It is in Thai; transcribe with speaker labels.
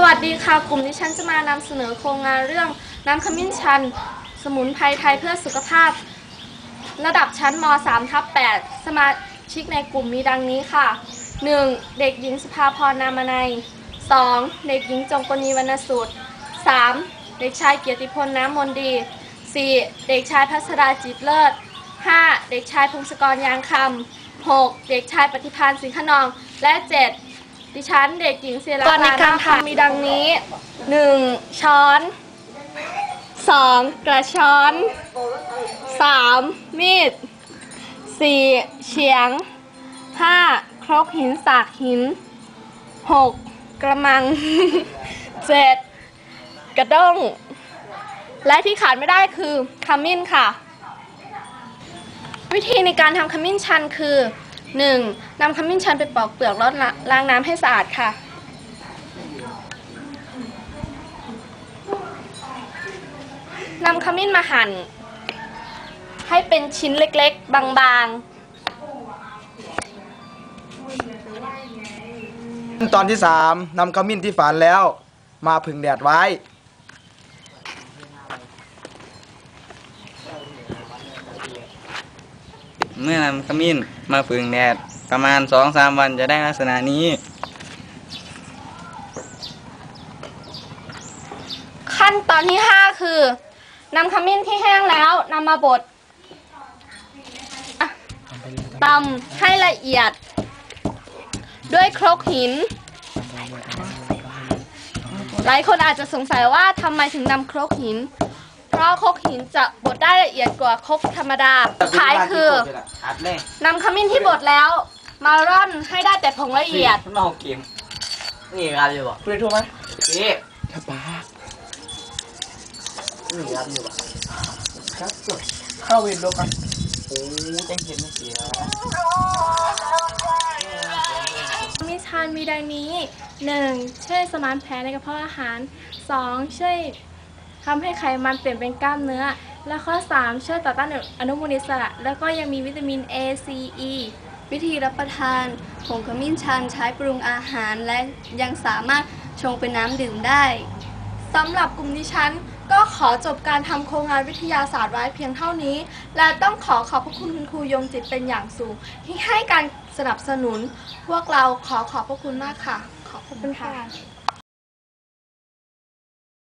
Speaker 1: สวัสดีค่ะ กลุ่มที่ฉันจะมานำเสนอโครงงานเรื่องน้ำขมิ้นชัน สมุนไพรไทยเพื่อสุขภาพ ระดับชั้นม 3 ทับ8สมาชิกในกลุ่มมีดังนี้ค่ะ 1. เด็กหญิงสุภาพรนามนัย 2. เด็กหญิงจงกนีวรรณสูตร 3. เด็กชายเกียรติพลน้ำมนดี 4. เด็กชายพัสราจิตเลิศ 5. เด็กชายพงศกรยางคำ 6. เด็กชายปฏิพานสิงขนอง และ 7. ดิฉันเด็กหญิงเซราในการทำมีดังนี้ 1. ช้อน 2. กระชอน 3. มีด 4. เฉียง 5. ครกหินสากหิน 6. กระมัง 7. กระด้ง และที่ขาดไม่ได้คือขมิ้นค่ะ วิธีในการทำขมิ้นชันคือ 1. นำขมิ้นชันไปปอกเปลือกแล้วล้างน้ำให้สะอาดค่ะ นำขมิ้นมาหั่น ให้เป็นชิ้นเล็กๆ บางๆ
Speaker 2: ขั้นตอนที่ 3นำขมิ้นที่ฝานแล้ว มาผึ่งแดดไว้
Speaker 3: เมื่อนำขมิ้นมาผึ่งแดดประมาณ2-3วันจะได้ลักษณะนี้
Speaker 1: ขั้นตอนที่ 5 คือนำขมิ้นที่แห้งแล้วนำมาบดตำให้ละเอียด ด้วยครกหิน หลายคนอาจจะสงสัยว่าทำไมถึงนำครกหิน ราะครกหินจะบดได้ละเอียดกว่าครกธรรมดาสุดท้ายคือ
Speaker 3: อัดเลย
Speaker 1: นำขมิ้นที่บดแล้ว มาร่อนให้ได้แต่ผงละเอียด
Speaker 3: นอกเกมนี่ครับอยู่บ่
Speaker 2: คุยถูกไหม
Speaker 3: นี่
Speaker 2: ครับป้า
Speaker 3: นี่ครับอยู่บ่
Speaker 2: ครับเข้าเวรดูกัน
Speaker 3: โอ้จังเห็นไม่เสีย
Speaker 1: มิชานมีดังนี้ 1. ช่วยสมานแผลในกระเพาะอาหาร 2. ช่วย ทำให้ไขมันเปลี่ยนเป็นกล้ามเนื้อ และข้อ 3 ช่วยต่อต้านอนุมูลอิสระ แล้วก็ยังมีวิตามิน A C E
Speaker 4: วิธีรับประทานผงขมิ้นชันใช้ปรุงอาหารและยังสามารถชงเป็นน้ำดื่มได้
Speaker 1: สำหรับกลุ่มดิฉันก็ขอจบการทำโครงงานวิทยาศาสตร์ไว้เพียงเท่านี้ และต้องขอขอบพระคุณคุณครูยงจิตเป็นอย่างสูง ที่ให้การสนับสนุน พวกเราขอขอบพระคุณมากค่ะ ขอบคุณค่ะ